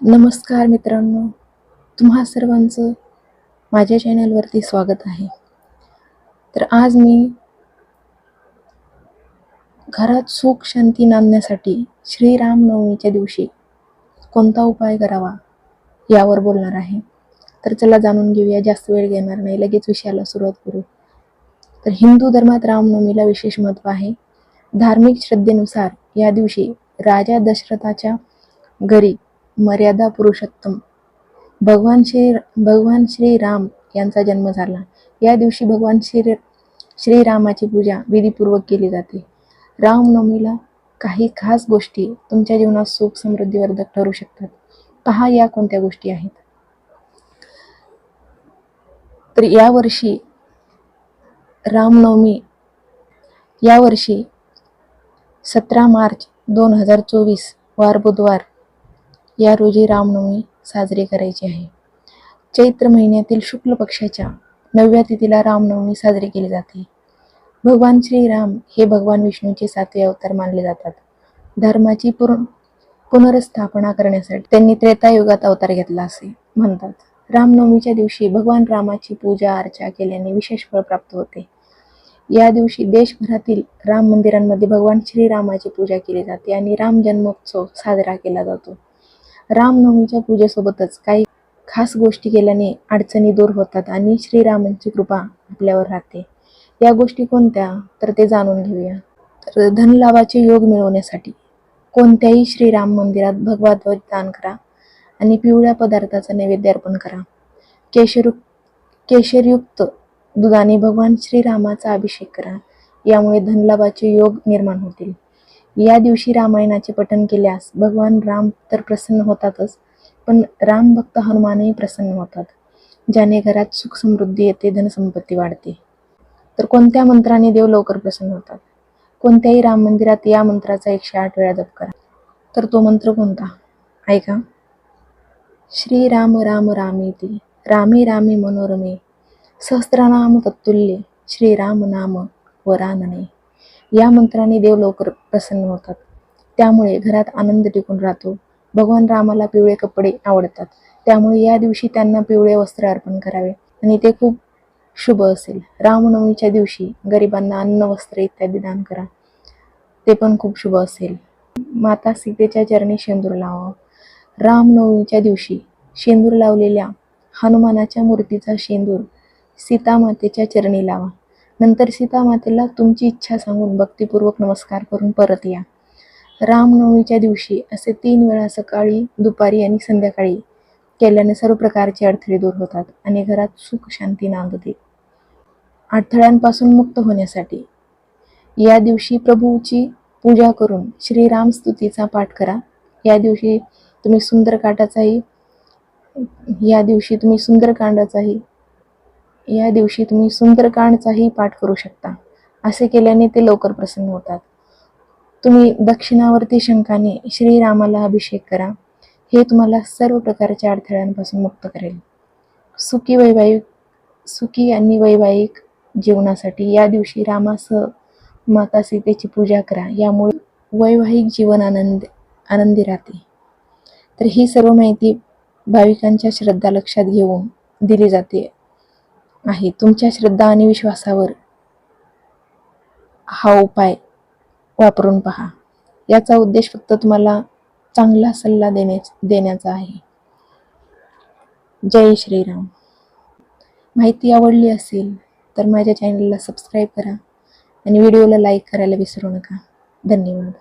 नमस्कार मित्रांनो तुम्हा सर्वांचं माझ्या चॅनलवरती स्वागत आहे. तर आज मी घरात सुख शांती नांदण्यासाठी श्रीरामनवमीच्या दिवशी कोणता उपाय करावा यावर बोलणार आहे. तर चला जाणून घेऊया जास्त वेळ घेणार नाही लगेच विषयाला सुरुवात करू. तर हिंदू धर्मात रामनवमीला विशेष महत्त्व आहे. धार्मिक श्रद्धेनुसार या दिवशी राजा दशरथाच्या घरी मर्यादा पुरुषोत्तम. भगवान श्री भगवान श्रीराम यांचा जन्म झाला. या दिवशी भगवान श्री श्रीरामाची पूजा विधीपूर्वक केली जाते. रामनवमीला काही खास गोष्टी तुमच्या जीवनात सुख समृद्धीवर्धक ठरू शकतात. पहा या कोणत्या गोष्टी आहेत. तर यावर्षी रामनवमी यावर्षी सतरा मार्च दोन हजार चोवीस वार बुधवार या रोजी रामनवमी साजरी करायची आहे. चैत्र महिन्यातील शुक्ल पक्षाच्या नवव्या तिथीला रामनवमी साजरी केली जाते. भगवान श्रीराम हे भगवान विष्णूचे सातवे अवतार मानले जातात. धर्माची पूर्ण पुनर्स्थापना करण्यासाठी त्यांनी त्रेतायुगात अवतार घेतला असे म्हणतात. रामनवमीच्या दिवशी भगवान रामाची पूजा अर्चा केल्याने विशेष फळ प्राप्त होते. या दिवशी देशभरातील राम मंदिरांमध्ये भगवान श्रीरामाची पूजा केली जाते आणि राम जन्मोत्सव साजरा केला जातो. रामनवमीच्या पूजेसोबतच काही खास गोष्टी केल्याने अडचणी दूर होतात आणि श्रीरामांची कृपा आपल्यावर राहते. या गोष्टी कोणत्या? तर ते जाणून घेऊया. तर धनलाभाचे योग मिळवण्यासाठी कोणत्याही श्रीराम मंदिरात भगवा ध्वज दान करा आणि पिवळ्या पदार्थाचा नैवेद्य अर्पण करा. केशरु केशरयुक्त दुधाने भगवान श्रीरामाचा अभिषेक करा. यामुळे धनलाभाचे योग निर्माण होतील. या दिवशी रामायणाचे पठण केल्यास भगवान राम तर प्रसन्न होतातच पण राम भक्त हनुमानही प्रसन्न होतात ज्याने घरात सुख समृद्धी येते धनसंपत्ती वाढते. तर कोणत्या मंत्राने देव लवकर प्रसन्न होतात? कोणत्याही राम मंदिरात या मंत्राचा एकशे आठ वेळा जप करा. तर तो मंत्र कोणता? ऐका. श्री राम राम रामेती रामे रामे मनोरमे सहस्रनाम तत्तुल्य श्रीराम नाम वरानने. या मंत्राने देव लवकर प्रसन्न होतात. त्यामुळे घरात आनंद टिकून राहतो. भगवान रामाला पिवळे कपडे आवडतात. त्यामुळे या दिवशी त्यांना पिवळे वस्त्र अर्पण करावे. आणि ते खूप शुभ असेल. रामनवमीच्या दिवशी गरिबांना अन्न वस्त्र इत्यादी दान करा. ते पण खूप शुभ असेल. माता सीतेच्या चरणी शेंदूर लावा. रामनवमीच्या दिवशी शेंदूर लावलेल्या हनुमानाच्या मूर्तीचा शेंदूर सीतामातेच्या चरणी लावा. नंतर सीतामातेला तुमची इच्छा सांगून भक्तिपूर्वक नमस्कार करून परत या. रामनवमीच्या दिवशी असे तीन वेळा सकाळी दुपारी आणि संध्याकाळी केल्याने सर्व प्रकारचे अडथळे दूर होतात आणि घरात सुख शांती नांदते. अडथळ्यांपासून मुक्त होण्यासाठी या दिवशी प्रभूची पूजा करून श्रीराम स्तुतीचा पाठ करा. या दिवशी तुम्ही सुंदरकांडाचाही या दिवशी तुम्ही सुंदरकांडाचाही या दिवशी तुम्ही सुंदरकांडचाही पाठ करू शकता. असे केल्याने ते लवकर प्रसन्न होतात. तुम्ही दक्षिणावर्ती शंखाने श्रीरामाला अभिषेक करा. हे तुम्हाला सर्व प्रकारच्या अडथळ्यांपासून मुक्त करेल. सुखी वैवाहिक सुखी आणि वैवाहिक जीवनासाठी या दिवशी रामासह माता सीतेची पूजा करा. यामुळे वैवाहिक जीवन आनंद आनंदी राहते. तर ही सर्व माहिती भाविकांच्या श्रद्धा लक्षात घेऊन दिली जाते. आहे तुमच्या श्रद्धा आणि विश्वासावर हा उपाय वापरून पहा. याचा उद्देश फक्त तुम्हाला चांगला सल्ला देण्या देण्याचा आहे. जय श्रीराम. माहिती आवडली असेल तर माझ्या चॅनलला सबस्क्राईब करा आणि व्हिडिओला लाईक करायला विसरू नका. धन्यवाद.